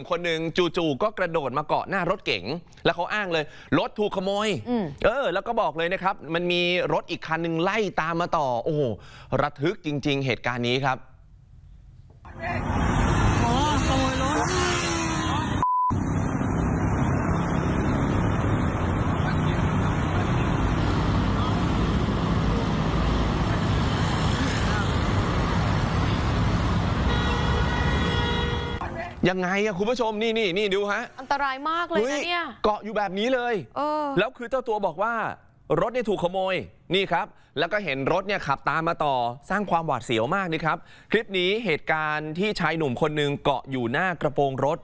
นุ่มคนหนึ่งจู่ๆก็กระโดดมาเกาะหน้ารถเก๋งแล้วเขาอ้างเลยรถถูกขโมยอืมเออ แล้วก็บอกเลยนะครับ มันมีรถอีกคันหนึ่งไล่ตามมาต่อ โอ้โหระทึกจริง ๆ เหตุการณ์นี้ครับ อ๋อขโมยรถ ยังไงอะคุณผู้ชมนี่นี่นี่ดูฮะอันตรายมากเลยฮ้นะเนี่ยเกาะอยู่แบบนี้เลยเออแล้วคือเจ้าตัวบอกว่ารถเนี่ยถูกขโมยนี่ครับ แล้วก็เห็นรถเนี่ยขับตามมาต่อสร้างความหวาดเสียวมากนี่ครับ คลิปนี้เหตุการณ์ที่ชายหนุ่มคนหนึ่งเกาะอยู่หน้ากระโปรงรถ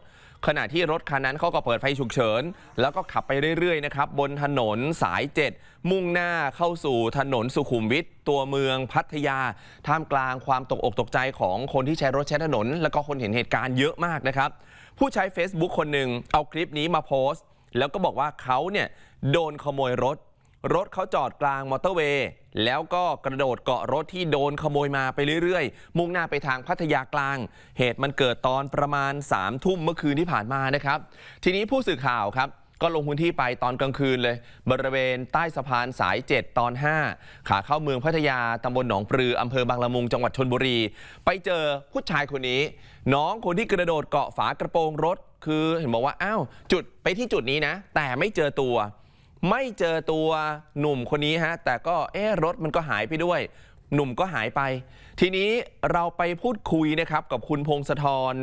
ขณะที่รถคันนั้นเขาก็เปิดไฟฉุกเฉิน แล้วก็ขับไปเรื่อยๆนะครับบนถนนสาย 7 มุ่งหน้าเข้าสู่ถนนสุขุมวิทตัวเมืองพัทยา ท่ามกลางความตกอกตกใจของคนที่ใช้รถใช้ถนน แล้วก็คนเห็นเหตุการณ์เยอะมากนะครับ ผู้ใช้ Facebook คนหนึ่งเอาคลิปนี้มาโพสต์ แล้วก็บอกว่าเขาเนี่ยโดนขโมยรถ รถเขาจอดกลางมอเตอร์เวย์แล้วก็กระโดดเกาะรถที่โดนขโมยมาไปเรื่อยๆ มุ่งหน้าไปทางพัทยากลาง เหตุมันเกิดตอนประมาณ3ามทุ่มเมื่อคืนที่ผ่านมานะครับ ทีนี้ผู้สื่อข่าวครับก็ลงพื้นที่ไปตอนกลางคืนเลย บริเวณใต้สะพานสาย 7 ตอน 5 ขาเข้าเมืองพัทยาตำบลหนองปลืออำเภอบางละมุงจังหวัดชนบุรี ไปเจอผู้ชายคนนี้ น้องคนที่กระโดดเกาะฝากระโปรงรถ คือเห็นบอกว่าอ้าวจุดไปที่จุดนี้นะ แต่ไม่เจอตัว ไม่เจอตัวหนุ่มคนนี้ฮะ แต่ก็เอ๊ะรถมันก็หายไปด้วย หนุ่มก็หายไป ทีนี้เราไปพูดคุยนะครับกับคุณพงศธร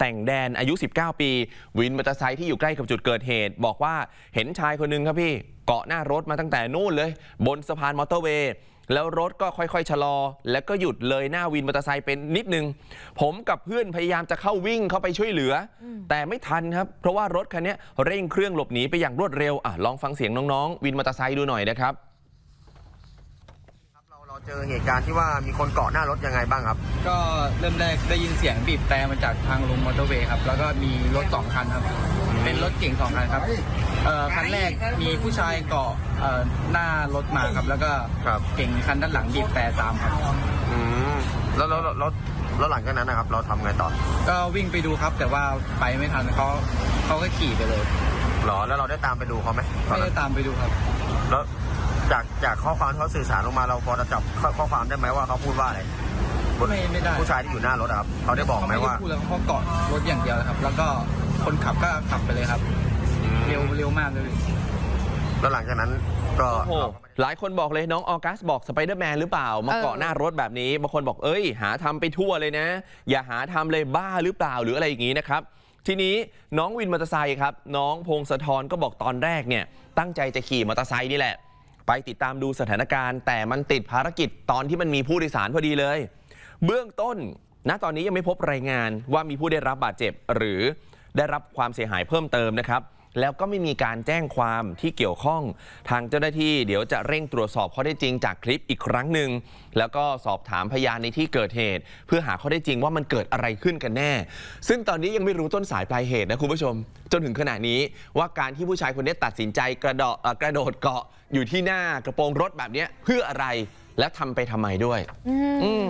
แต่งแดนอายุ 19 ปี วินมอเตอร์ไซค์ที่อยู่ใกล้กับจุดเกิดเหตุ บอกว่าเห็นชายคนหนึงครับพี่ เกาะหน้ารถมาตั้งแต่นู่นเลย บนสะพานมอเตอร์เวย์ แล้วรถก็ค่อยๆชะลอ แล้วก็หยุดเลยหน้าวินมอเตอร์ไซค์เป็นนิดนึง ผมกับเพื่อนพยายามจะเข้าวิ่งเข้าไปช่วยเหลืออแต่ไม่ทันครับ เพราะว่ารถคันนี้เร่งเครื่องหลบหนีไปอย่างรวดเร็วอะลองฟังเสียงน้องๆ วินมอเตอร์ไซค์ดูหน่อยนะครับครับเราเราเจอเหตุการณ์ที่ว่ามีคนเกาะหน้ารถยังไงบ้างครับ ก็เริ่มแรกได้ยินเสียงบีบแต่มาจากทางลงมอเตอร์เวย์ครับ แล้วก็มีรถสองคันครับ เป็นรถเก่งสองคันครับเอ่อคันแรกมีผู้ชายเกาะเอ่อหน้ารถมาครับแล้วก็ครับ เก่งคันด้านหลังบีบแต่ตามครับ อืมแล้วแล้วแล้วแล้วหลังจากนั้นนะครับ เราทำไงต่อก็วิ่งไปดูครับ แต่ว่าไปไม่ทันเขาเขาก็ขี่ไปเลยหรอแล้วเราได้ตามไปดูเขาไหมตอนไม่นั้ได้นตามไปดูครับ แล้วจากจากข้อความที่เขาสื่อสารลงมาเราพอจะจับข้อข้อความได้ไหมว่าเขาพูดว่าอะไรไม่ไม่ได้ ผู้ชายที่อยู่หน้ารถอะครับเขาได้บอกไหมว่า เขไม่ได้พูดเลยเขาเกาะรถอย่างเดียวเลยครับ แล้วก็ คนขับก็ขับไปเลยครับ เร็วเร็วมากเลย แล้วหลังจากนั้นก็โอ้โห หลายคนบอกเลยน้องออกัสบอกสไปเดอร์แมนหรือเปล่า มาเออเกาะหน้ารถแบบนี้บางคนบอกเอ้ย หาทำไปทั่วเลยนะ อย่าหาทำเลยบ้าหรือเปล่าหรืออะไรอย่างนี้นะครับ ทีนี้น้องวินมอเตอร์ไซค์ครับ น้องพงศธรก็บอกตอนแรกเนี่ย ตั้งใจจะขี่มอเตอร์ไซค์นี่แหละ ไปติดตามดูสถานการณ์ แต่มันติดภารกิจตอนที่มันมีผู้โดยสารพอดีเลย เบื้องต้น ณตอนนี้ยังไม่พบรายงานว่ามีผู้ได้รับบาดเจ็บ หรือ ได้รับความเสียหายเพิ่มเติมนะครับ แล้วก็ไม่มีการแจ้งความที่เกี่ยวข้อง ทางเจ้าหน้าที่เดี๋ยวจะเร่งตรวจสอบข้อได้จริงจากคลิปอีกครั้งหนึ่งแล้วก็สอบถามพยานในที่เกิดเหตุ เพื่อหาข้อได้จริงว่ามันเกิดอะไรขึ้นกันแน่ ซึ่งตอนนี้ยังไม่รู้ต้นสายปลายเหตุนะคุณผู้ชม จนถึงขณะนี้ว่าการที่ผู้ชายคนนี้ตัดสินใจกระโดดเกระโดดเกาะอยู่ที่หน้ากระโปรงรถแบบนี้เพื่ออะไรและทำไปทำไมด้วยอืม